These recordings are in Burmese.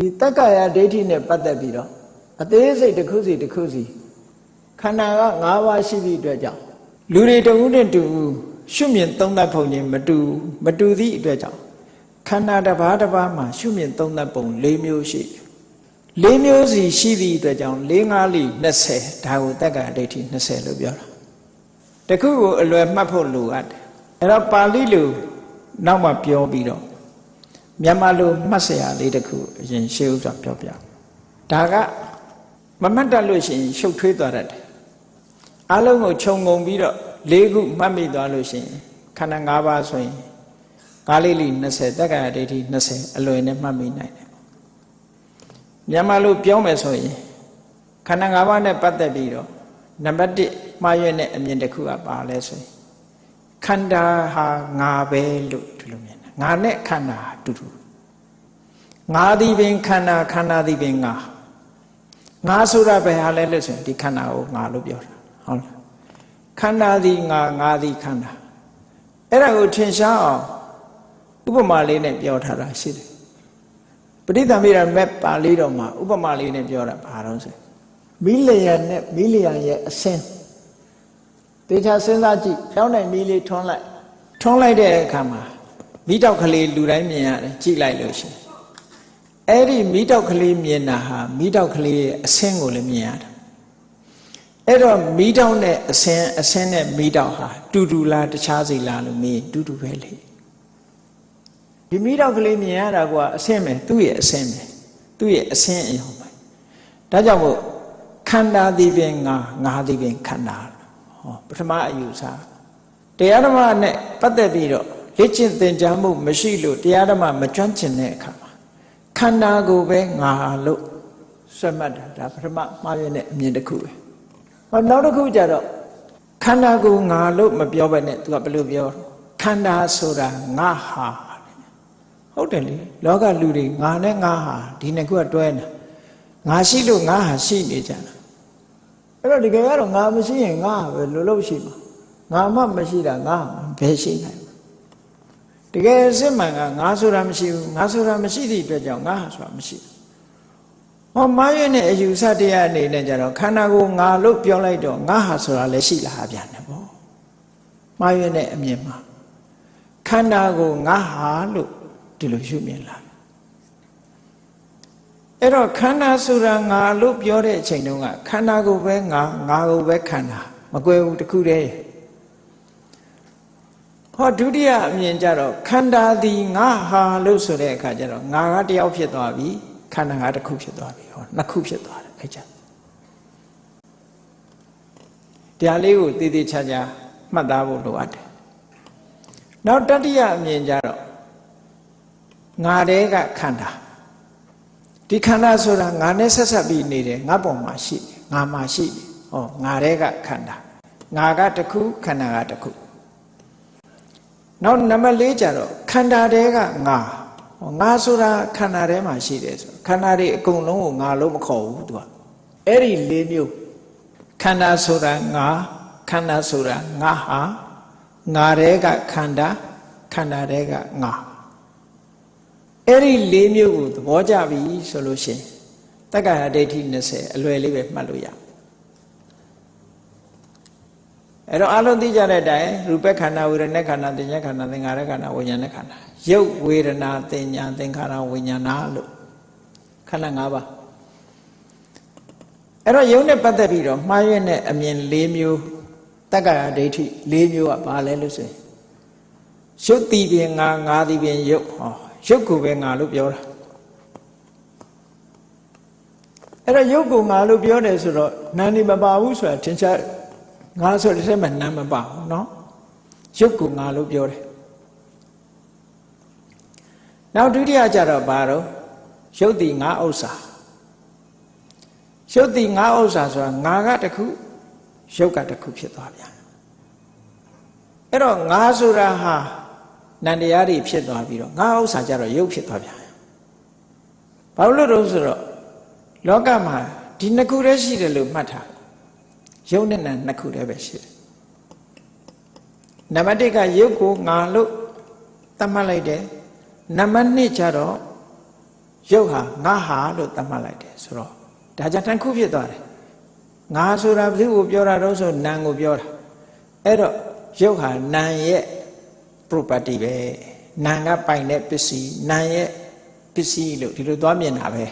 ဒီတက္ကရာဒိဋ္ဌိနဲ့ပတ်သက်ပြီးတော့အသေးစိတ်တစ်ခုစီတစ်ခုစီခန္ဓာက၅ပါးရှိသည့်အတွက်ကြောင့်လူတွေတဦးနဲ့တူရှုမြင်သုံးသပ်ပုံချင်းမတူမတူသည့်အတွက်ကြောင့်ခန္ဓာတစ်ပါးတစ်ပါးမှာရှုမြင်သုံးသပ်ပုံ၄မျိုးရှိတယ်၄မျိုးစီရှိသည့်အတွက်ကြောင့်၄၅လီ20ဒါကိုတက္ကရာဒိဋ္ဌိ20လို့ပြောတာတခုကိုအလွယ်မှတ်ဖို့လိုအပ်တယ်အဲ့တော့ပါဠိလိုနောက်မှပြောပြီးတော့ မြန်မာလိုမှတ်စရာလေးတစ်ခုအရင်ရှေးဥစွာပြောပြဒါကမမှတ်တတ်လို့ရှိရင်ရှုပ်ထွေးသွားတတ်တယ်အလုံးကိုခြုံငုံပြီးတော့လေးခုမှတ်မိသွားလို့ရှိရင်ခန္ဓာ၅ပါးဆိုရင်ကာလိလိ20တက္ကရာဒိဋ္ဌိ20အလွယ်နဲ့မှတ်မိနိုင်တယ်မြန်မာလိုပြောမယ်ဆိုရင်ခန္ဓာ၅ပါးနဲ့ပတ်သက်ပြီးတော့နံပါတ်1မှားရွက်တဲ့အမြင်တစ်ခုကပါလဲဆိုရင်ခန္ဓာဟာငါပဲလို့ဒီလိုမြင်တာငါနဲ့ခန္ဓာအတူတူ ငါသည်ပင်ခန္ဓာခန္ဓာသည်ပင်ငါငါဆိုတာပဲဟာလဲလို့ဆိုရင်ဒီခန္ဓာကိုငါလို့ပြောတာဟုတ်လားခန္ဓာသည်ငါငါသည်ခန္ဓာအဲ့ဒါကိုထင်ရှားအောင်ဥပမာလေးနဲ့ပြောထားတာရှိတယ်ပဋိသင်္မေရမက်ပါဠိတော်မှာဥပမာလေးနဲ့ပြောတာဘာလို့ဆိုမီးလျံနဲ့မီးလျံရဲ့အစင်းတေချာစဉ်းစားကြည့်ဖြောင်းနိုင်မီးလေးထွန်းလိုက်ထွန်းလိုက်တဲ့အခါမှာမိတောက်ကလေးလူတိုင်းမြင်ရတယ်ကြည့်လိုက်လို့ရှိရင် အဲ့ဒီမိတောက်ကလေးမြင်တာဟာမိတောက်ကလေးရဲ့အစင်းကိုလည်းမြင်ရတာအဲ့တော့မိတောက်နဲ့အစင်းအစင်းနဲ့မိတောက်ဟာတူတူလားတခြားစီလားလို့မေးတူတူပဲလေဒီမိတောက်ကလေးမြင်ရတာကအစင်းပဲသူ့ရဲ့အစင်းပဲသူ့ရဲ့အစင်းအယောင်ပဲဒါကြောင့်မို့ခန္ဓာသည်ပင်ငါငါသည်ပင်ခန္ဓာဟောပထမအယူဆတရားဓမ္မနဲ့ပတ်သက်ပြီးတော့လေ့ကျင့်သင်ကြားမှုမရှိလို့တရားဓမ္မမကျွမ်းကျင်တဲ့အခါမှာ ခန္ဓာကိုပဲငါလို့ဆွဲမှတ်တာဒါပထမမှားရတဲ့အမြင်တစ်ခုပဲဟောနောက်တစ်ခုကျတော့ခန္ဓာကိုငါလို့မပြောဘဲနဲ့သူကဘယ်လိုပြောခန္ဓာဆိုတာငါဟာဟုတ်တယ်လေလောကလူတွေငါနဲ့ငါဟာဒီနှစ်ခုကတွဲနေငါရှိလို့ငါဟာရှိနေကြတာအဲ့တော့ဒီကယ်ကတော့ငါမရှိရင်ငါပဲလို့လို့ရှိမှာငါမှမရှိတာငါဘယ်ရှိနိုင် တကယ်စစ်မှန်ကငါဆိုတာမရှိဘူးငါဆိုတာမရှိသည့်အတွက်ကြောင့်ငါဟာဆိုတာမရှိဘူးဟောမာရွေးနဲ့အယူဆတရားအနေနဲ့ကြတော့ခန္ဓာကိုငါလို့ပြောလိုက်တော့ငါဟာဆိုတာလည်းရှိလာပြန်တယ်ပေါ့မာရွေးနဲ့အမြင်မှာခန္ဓာကိုငါဟာလို့ဒီလိုရှုမြင်လာအဲ့တော့ခန္ဓာဆိုတာငါလို့ပြောတဲ့အချိန်တုန်းကခန္ဓာကိုပဲငါငါကိုပဲခန္ဓာမကွဲဘူးတခုတည်း ဟောဒုတိယအမြင်ကြတော့ခန္ဓာသည်ငါဟာလို့ဆိုတဲ့အခါကျတော့ငါကတယောက်ဖြစ်သွားပြီခန္ဓာကတစ်ခုဖြစ်သွားပြီဟောနှစ်ခုဖြစ်သွားတယ်အဲ့ကြတရားလေးကိုတည်တည်ချာချာမှတ်သားဖို့လိုအပ်တယ်နောက်တတိယအမြင်ကြတော့ငါတဲကခန္ဓာဒီခန္ဓာဆိုတာငါနဲ့ဆက်ဆက်ပြီးနေတယ်ငါပေါ်မှာရှိတယ်ငါမှာရှိတယ်ဟောငါတဲကခန္ဓာငါကတစ်ခုခန္ဓာကတစ်ခု နောက်နံပါတ်၄ကျတော့ခန္ဓာတဲကငါဟောငါဆိုတာခန္ဓာထဲမှာရှိတယ်ဆိုခန္ဓာတွေအကုန်လုံးကိုငါလို့မခေါ်ဘူးသူကအဲ့ဒီ၄မျိုးခန္ဓာဆိုတာငါခန္ဓာဆိုတာငါဟာငါတဲကခန္ဓာခန္ဓာတဲကငါအဲ့ဒီ၄မျိုးကိုသဘောကျပြီဆိုလို့ရှိရင်တက္ကရာဒိဋ္ဌိ20အလွယ်လေးပဲမှတ်လို့ရ အဲ့တော့အလုံးသိကြတဲ့အတိုင်းရူပခန္ဓာဝေဒနာခန္ဓာသင်္ညာခန္ဓာသင်္ခါရခန္ဓာဝိညာဉ်ခန္ဓာရုပ်ဝေဒနာသင်ညာသင်္ခါရဝိညာဏလို့ခန္ဓာ၅ပါးအဲ့တော့ယုံနဲ့ပတ်သက်ပြီးတော့မှားရွက်တဲ့အမြင်၄မျိုးတက္ကရာဒိဋ္ဌိ၄မျိုးကဘာလဲလို့ဆိုရင်ရုပ်တည်ပင်ငါငါတည်ပင်ရုပ်ဟောရုပ်ကိုပဲငါလို့ပြောတာအဲ့တော့ရုပ်ကိုငါလို့ပြောတယ်ဆိုတော့နာနေမပါဘူးဆိုတာထင်ရှား ငါဆိုတဲ့ထဲမှာနာမပါဘူးเนาะရုပ်ကိုငါလို့ပြောတယ်နောက်ဒုတိယကြတော့ဘာတော့ရုပ်တည်ငါဥစ္စာရုပ်တည်ငါဥစ္စာဆိုတာငါကတခုရုပ်ကတခုဖြစ်သွားပြန်အဲ့တော့ငါဆိုတာဟာနန္တရားတွေဖြစ်သွားပြီးတော့ငါဥစ္စာကြတော့ရုပ်ဖြစ်သွားပြန်ဘာလို့လို့ဆိုတော့လောကမှာဒီနှစ်ခုတည်းရှိတယ်လို့မှတ်ထား ရုပ်နဲ့နာနှစ်ခုတည်းပဲရှိတယ်နံပါတ်1ကရုပ်ကိုငါလို့သတ်မှတ်လိုက်တယ်နံပါတ်2ကျတော့ရုပ်ဟာငါဟာလို့သတ်မှတ်လိုက်တယ်ဆိုတော့ဒါကြောင့်တစ်ခုဖြစ်သွားတယ်ငါဆိုတာဘယ်သူကိုပြောတာတော့ဆိုနာမ်ကိုပြောတာအဲ့တော့ရုပ်ဟာနာမ်ရဲ့ property ပဲနာမ်ကပိုင်တဲ့ပစ္စည်းနာမ်ရဲ့ပစ္စည်းလို့ဒီလိုသွားမြင်တာပဲ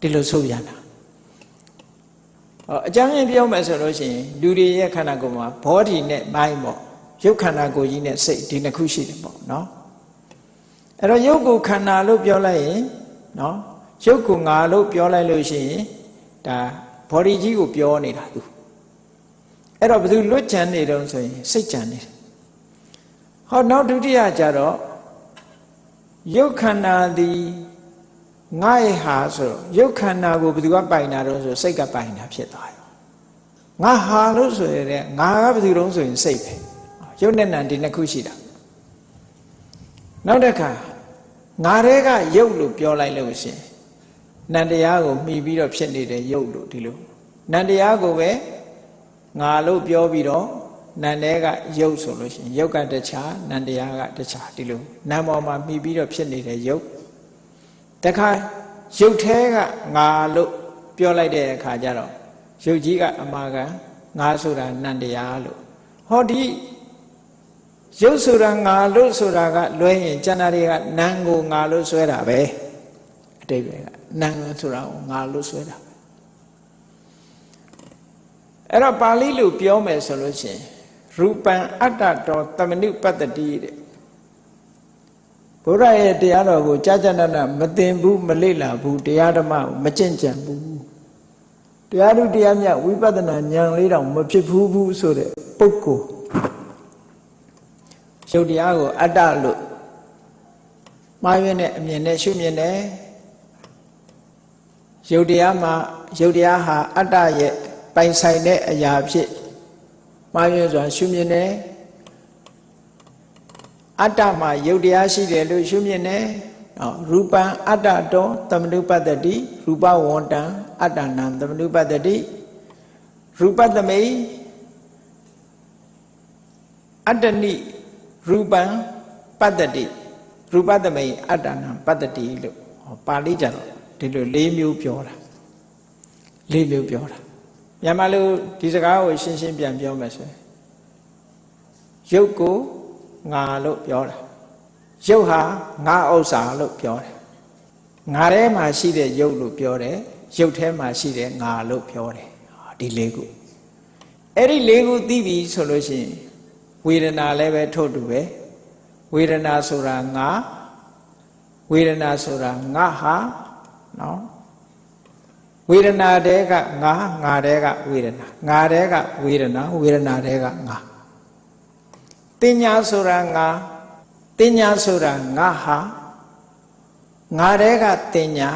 ဒီလိုဆိုပြန်တာဟော အကြမ်းဖျင်းပြောမယ်ဆိုလို့ရှိရင်လူတွေရဲ့ခန္ဓာကိုယ်မှာ body နဲ့ mind ပေါ့ရုပ်ခန္ဓာကိုယ်ကြီးနဲ့စိတ်ဒီနှစ်ခုရှိတယ်ပေါ့နော်အဲ့တော့ရုပ်ကိုခန္ဓာလို့ပြောလိုက်ရင်နော်ရုပ်ကိုငါလို့ပြောလိုက်လို့ရှိရင်ဒါ body ကြီးကိုပြောနေတာသူအဲ့တော့ဘယ်သူလွတ်ကြံနေတုံးဆိုရင်စိတ်ကြံနေတယ်ဟောနောက်ဒုတိယကြတော့ရုပ်ခန္ဓာသည် ငါရဲ့ဟာဆိုတော့ရုပ်ခန္ဓာကိုဘယ်သူကပိုင်တာတော့ဆိုစိတ်ကပိုင်တာဖြစ်သွားရောငါဟာလို့ဆိုရတဲ့ငါကဘယ်သူတုံးဆိုရင်စိတ်ပဲရုပ်နဲ့နာမ်ဒီနှစ်ခုရှိတာနောက်တစ်ခါငါတွေကရုပ်လို့ပြောလိုက်လို့ရှင်နန္တရားကိုမှီပြီးတော့ဖြစ်နေတဲ့ရုပ်လို့ဒီလိုနန္တရားကိုပဲငါလို့ပြောပြီးတော့နန္တဲကရုပ်ဆိုလို့ရှိရင်ရုပ်ကတခြားနန္တရားကတခြားဒီလိုနာမ်ပေါ်မှာမှီပြီးတော့ဖြစ်နေတဲ့ရုပ် တခါရုပ်แท้ကငါလို့ပြောလိုက်တဲ့အခါကျတော့ရုပ်ကြီးကအမာကငါဆိုတာနန္တရားလို့ဟောဒီရုပ်ဆိုတာငါလို့ဆိုတာကလွဲရင်ကျန်တာတွေကနာမ်ကိုငါလို့ဆွဲတာပဲအတိတ်ပဲကနာမ်ဆိုတာကိုငါလို့ဆွဲတာပဲအဲ့တော့ပါဠိလိုပြောမယ်ဆိုလို့ရှိရင်ရူပံအတ္တတော်တမနုပတ္တိတဲ့ ဘုရားရဲ့တရားတော်ကိုကြာကြာနာနာမသိဘူးမလေ့လာဘူးတရားဓမ္မကိုမကျင့်ကြံဘူးတရားဓုတရားမြတ်ဝိပဿနာဉာဏ်လေးတောင်မဖြစ်ဘူးဘူးဆိုတဲ့ပုဂ္ဂိုလ်ရုပ်တရားကိုအတ္တလို့မှားရွံ့တဲ့အမြင်နဲ့ရှုမြင်တယ်ရုပ်တရားမှာရုပ်တရားဟာအတ္တရဲ့ပိုင်ဆိုင်တဲ့အရာဖြစ်မှားရွံ့စွာရှုမြင်တယ် အတ္တမှာရုပ်တရားရှိတယ်လို့ရှုမြင်တယ်နော်ရူပံအတ္တတောသမနုပတ္တိရူပဝန္တံအတ္တနံသမနုပတ္တိရူပတမိအတ္တနိရူပံပတ္တိရူပတမိအတ္တနံပတ္တိလို့ဟောပါဠိကြတော့ဒီလို၄မျိုးပြောတာ၄မျိုးပြောတာမြန်မာလိုဒီစကားကိုရှင်းရှင်းပြန်ပြောမယ်ဆိုရင်ရုပ်ကို ငါလို့ပြောတာရုပ်ဟာငါဥစ္စာလို့ပြောတယ်ငါထဲမှာရှိတဲ့ရုပ်လို့ပြောတယ်ရုပ်ထဲမှာရှိတဲ့ငါလို့ပြောတယ်ဒီလေးခုအဲ့ဒီလေးခုသိပြီဆိုလို့ရှိရင်ဝေဒနာလည်းပဲထို့တူပဲဝေဒနာဆိုတာငါဝေဒနာဆိုတာငါဟာနော်ဝေဒနာတဲကငါငါတဲကဝေဒနာငါတဲကဝေဒနာဝေဒနာတဲကငါ တင်ညာဆိုတာငါတင်ညာဆိုတာငါဟာငါတဲကတင်ညာ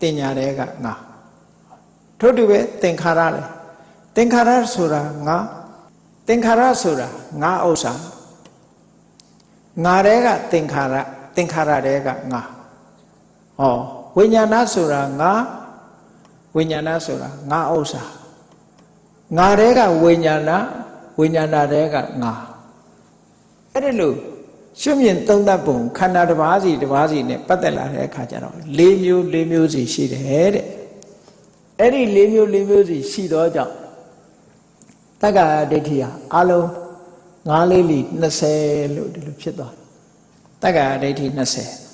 တင်ညာတဲကငါထို့တူပဲသင်္ခါရလေသင်္ခါရဆိုတာငါသင်္ခါရဆိုတာငါဥစ္စာငါတဲကသင်္ခါရသင်္ခါရတဲကငါဟောဝိညာဏဆိုတာငါဝိညာဏဆိုတာငါဥစ္စာငါတဲကဝိညာဏဝိညာဏတဲကငါ အဲ့ဒီလိုရှုမြင်သုံးသပ်ပုံခန္ဓာတစ်ပါးစီတစ်ပါးစီနဲ့ပတ်သက်လာတဲ့အခါကျတော့၄မျိုး၄မျိုးစီရှိတယ်တဲ့အဲ့ဒီ၄မျိုး၄မျိုးစီရှိသောကြောင့်တက္ကရာဒိဋ္ဌိဟာအလုံး၅လေးလီ20လို့ဒီလိုဖြစ်သွားတက္ကရာဒိဋ္ဌိ20